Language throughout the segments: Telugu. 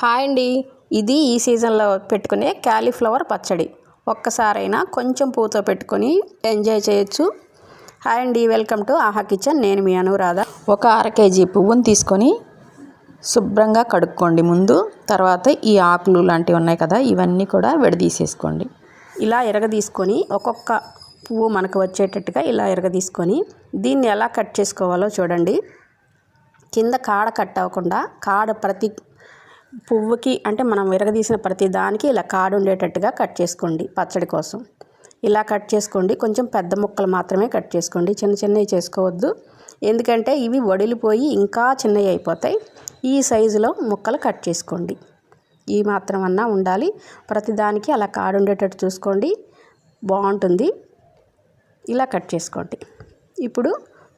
హాయ్ అండి. ఇది ఈ సీజన్లో పెట్టుకునే క్యాలీఫ్లవర్ పచ్చడి. ఒక్కసారైనా కొంచెం పూతో పెట్టుకొని ఎంజాయ్ చేయొచ్చు. హాయ్ అండి వెల్కమ్ టు ఆహా కిచెన్. నేను మీ అనురాధ. ఒక అర కేజీ పువ్వును తీసుకొని శుభ్రంగా కడుక్కోండి ముందు. తర్వాత ఈ ఆకులు లాంటివి ఉన్నాయి కదా ఇవన్నీ కూడా విడదీసేసుకోండి. ఇలా ఎరగదీసుకొని ఒక్కొక్క పువ్వు మనకు వచ్చేటట్టుగా ఇలా ఎరగదీసుకొని దీన్ని ఎలా కట్ చేసుకోవాలో చూడండి. కింద కాడ కట్ అవ్వకుండా కాడ ప్రతి పువ్వుకి అంటే మనం విరగదీసిన ప్రతి దానికి ఇలా కాడు ఉండేటట్టుగా కట్ చేసుకోండి పచ్చడి కోసం. ఇలా కట్ చేసుకోండి. కొంచెం పెద్ద ముక్కలు మాత్రమే కట్ చేసుకోండి. చిన్న చిన్నవి చేసుకోవద్దు. ఎందుకంటే ఇవి వడిలిపోయి ఇంకా చిన్నవి అయిపోతాయి. ఈ సైజులో ముక్కలు కట్ చేసుకోండి. ఈ మాత్రం అన్నా ఉండాలి ప్రతిదానికి అలా కాడు ఉండేటట్టు చూసుకోండి. బాగుంటుంది. ఇలా కట్ చేసుకోండి. ఇప్పుడు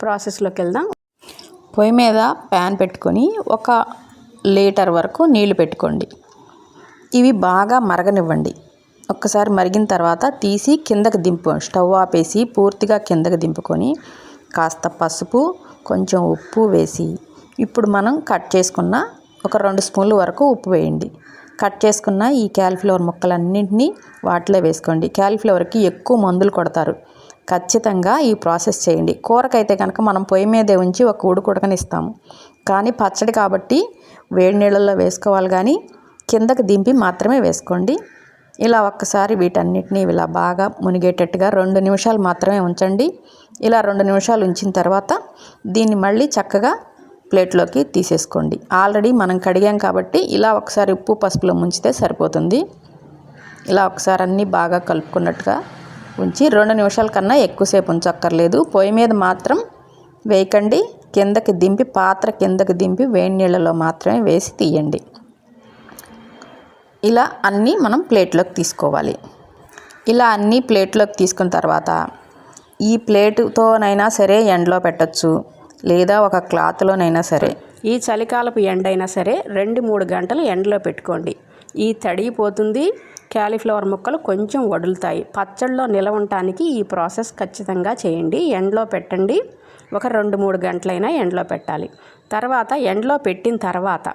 ప్రాసెస్లోకి వెళ్దాం. పొయ్యి మీద ప్యాన్ పెట్టుకొని ఒక లీటర్ వరకు నీళ్ళు పెట్టుకోండి. ఇవి బాగా మరగనివ్వండి. ఒక్కసారి మరిగిన తర్వాత తీసి కిందకి దింపు స్టవ్ ఆపేసి పూర్తిగా కిందకు దింపుకొని కాస్త పసుపు కొంచెం ఉప్పు వేసి ఇప్పుడు మనం కట్ చేసుకున్న ఒక రెండు స్పూన్ల వరకు ఉప్పు వేయండి. కట్ చేసుకున్న ఈ క్యాలిఫ్లవర్ ముక్కలన్నింటినీ వాటిలో వేసుకోండి. క్యాలిఫ్లవర్కి ఎక్కువ మందులు కొడతారు. ఖచ్చితంగా ఈ ప్రాసెస్ చేయండి. కూరకైతే కనుక మనం పొయ్యి మీదే ఉంచి ఒక ఉడుకు ఉడకనిస్తాము. కానీ పచ్చడి కాబట్టి వేడి నీళ్ళల్లో వేసుకోవాలి కానీ కిందకి దింపి మాత్రమే వేసుకోండి. ఇలా ఒక్కసారి వీటన్నిటిని ఇలా బాగా మునిగేటట్టుగా రెండు నిమిషాలు మాత్రమే ఉంచండి. ఇలా రెండు నిమిషాలు ఉంచిన తర్వాత దీన్ని మళ్ళీ చక్కగా ప్లేట్లోకి తీసేసుకోండి. ఆల్రెడీ మనం కడిగాం కాబట్టి ఇలా ఒకసారి ఉప్పు పసుపులో ముంచితే సరిపోతుంది. ఇలా ఒకసారి అన్నీ బాగా కలుపుకున్నట్టుగా ఉంచి రెండు నిమిషాల కన్నా ఎక్కువసేపు ఉంచక్కర్లేదు. పొయ్యి మీద మాత్రం వేయకండి. కిందకి దింపి పాత్ర కిందకి దింపి వేడి నీళ్ళలో మాత్రమే వేసి తీయండి. ఇలా అన్నీ మనం ప్లేట్లోకి తీసుకోవాలి. ఇలా అన్నీ ప్లేట్లోకి తీసుకున్న తర్వాత ఈ ప్లేటుతోనైనా సరే ఎండలో పెట్టచ్చు. లేదా ఒక క్లాత్లోనైనా సరే. ఈ చలికాలపు ఎండైనా సరే రెండు మూడు గంటలు ఎండలో పెట్టుకోండి. ఈ తడిగిపోతుంది క్యాలీఫ్లవర్ ముక్కలు కొంచెం వడులుతాయి పచ్చళ్ళలో నిలవ ఉండటానికి ఈ ప్రాసెస్ ఖచ్చితంగా చేయండి. ఎండలో పెట్టండి. ఒక రెండు మూడు గంటలైనా ఎండలో పెట్టాలి. తర్వాత ఎండలో పెట్టిన తర్వాత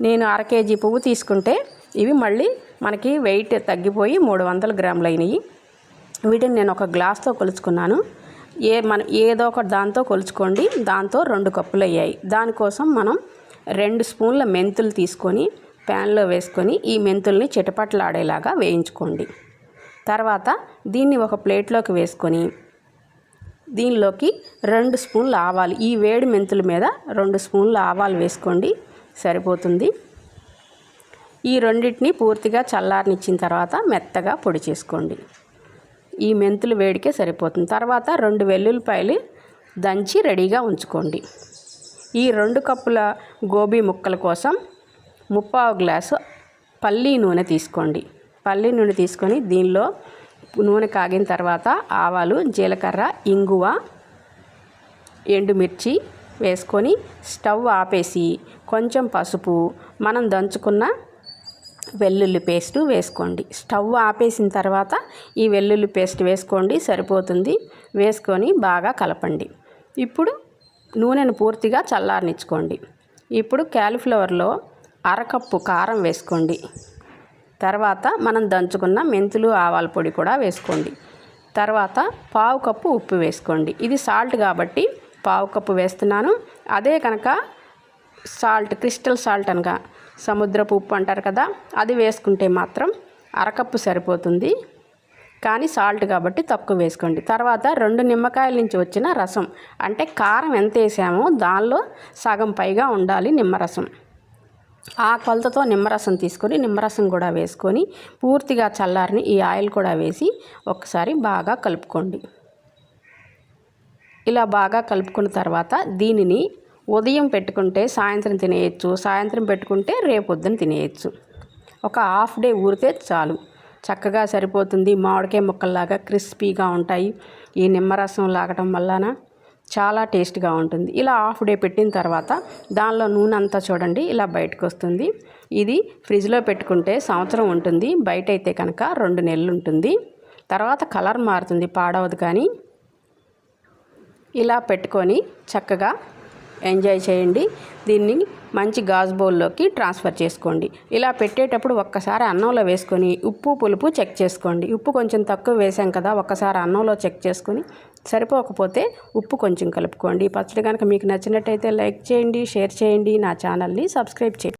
నేను అర కేజీ పువ్వు తీసుకుంటే ఇవి మళ్ళీ మనకి వెయిట్ తగ్గిపోయి మూడు వందల గ్రాములు అయినాయి. వీటిని నేను ఒక గ్లాస్తో కొలుచుకున్నాను. ఏ మన ఏదో ఒక దాంతో కొలుచుకోండి. దాంతో రెండు కప్పులు అయ్యాయి. దానికోసం మనం రెండు స్పూన్ల మెంతులు తీసుకొని ప్యాన్లో వేసుకొని ఈ మెంతుల్ని చిటపట్లాడేలాగా వేయించుకోండి. తర్వాత దీన్ని ఒక ప్లేట్లోకి వేసుకొని దీనిలోకి రెండు స్పూన్లు ఆవాలు ఈ వేడి మెంతుల మీద రెండు స్పూన్లు ఆవాలు వేసుకోండి సరిపోతుంది. ఈ రెండింటిని పూర్తిగా చల్లారనిచ్చిన తర్వాత మెత్తగా పొడి చేసుకోండి. ఈ మెంతులు వేడికే సరిపోతుంది. తర్వాత రెండు వెల్లుల్లిపాయలు దంచి రెడీగా ఉంచుకోండి. ఈ రెండు కప్పుల గోబీ ముక్కల కోసం ముప్పావు గ్లాసు పల్లీ నూనె తీసుకోండి. పల్లీ నూనె తీసుకొని దీనిలో నూనె కాగిన తర్వాత ఆవాలు జీలకర్ర ఇంగువ ఎండుమిర్చి వేసుకొని స్టవ్ ఆపేసి కొంచెం పసుపు మనం దంచుకున్న వెల్లుల్లి పేస్ట్ వేసుకోండి. స్టవ్ ఆపేసిన తర్వాత ఈ వెల్లుల్లి పేస్ట్ వేసుకోండి సరిపోతుంది. వేసుకొని బాగా కలపండి. ఇప్పుడు నూనెను పూర్తిగా చల్లారనిచ్చుకోండి. ఇప్పుడు క్యాలీఫ్లవర్లో అరకప్పు కారం వేసుకోండి. తర్వాత మనం దంచుకున్న మెంతులు ఆవాల పొడి కూడా వేసుకోండి. తర్వాత పావు కప్పు ఉప్పు వేసుకోండి. ఇది సాల్ట్ కాబట్టి పావు కప్పు వేస్తున్నాను. అదే కనుక సాల్ట్ క్రిస్టల్ సాల్ట్ అనగా సముద్రపు ఉప్పు అంటారు కదా అది వేసుకుంటే మాత్రం అరకప్పు సరిపోతుంది. కానీ సాల్ట్ కాబట్టి తక్కువ వేసుకోండి. తర్వాత రెండు నిమ్మకాయల నుంచి వచ్చిన రసం అంటే కారం ఎంత వేసామో దానిలో సగం పైగా ఉండాలి నిమ్మరసం ఆ కొలతతో నిమ్మరసం తీసుకొని నిమ్మరసం కూడా వేసుకొని పూర్తిగా చల్లారిని ఈ ఆయిల్ కూడా వేసి ఒకసారి బాగా కలుపుకోండి. ఇలా బాగా కలుపుకున్న తర్వాత దీనిని ఉదయం పెట్టుకుంటే సాయంత్రం తినేయచ్చు సాయంత్రం పెట్టుకుంటే రేపొద్దున తినేయచ్చు. ఒక హాఫ్ డే ఊరితే చాలు. చక్కగా సరిపోతుంది. మామిడికాయ ముక్కల్లాగా క్రిస్పీగా ఉంటాయి. ఈ నిమ్మరసం లాగటం వలన చాలా టేస్ట్గా ఉంటుంది. ఇలా హాఫ్ డే పెట్టిన తర్వాత దానిలో నూనె అంతా చూడండి ఇలా బయటకు వస్తుంది ఇది ఫ్రిడ్జ్లో పెట్టుకుంటే సంవత్సరం ఉంటుంది బయట అయితే కనుక రెండు నెలలు ఉంటుంది తర్వాత కలర్ మారుతుంది పాడవదు కానీ. ఇలా పెట్టుకొని చక్కగా ఎంజాయ్ చేయండి. దీన్ని మంచి గాజు బౌల్లోకి ట్రాన్స్ఫర్ చేసుకోండి. ఇలా పెట్టేటప్పుడు ఒక్కసారి అన్నంలో వేసుకొని ఉప్పు పులుపు చెక్ చేసుకోండి. ఉప్పు కొంచెం తక్కువ వేసాం కదా ఒక్కసారి అన్నంలో చెక్ చేసుకొని సరిపోకపోతే ఉప్పు కొంచెం కలుపుకోండి. పచ్చడి కనుక మీకు నచ్చినట్టయితే లైక్ చేయండి షేర్ చేయండి. నా ఛానల్ని సబ్స్క్రైబ్ చేయండి.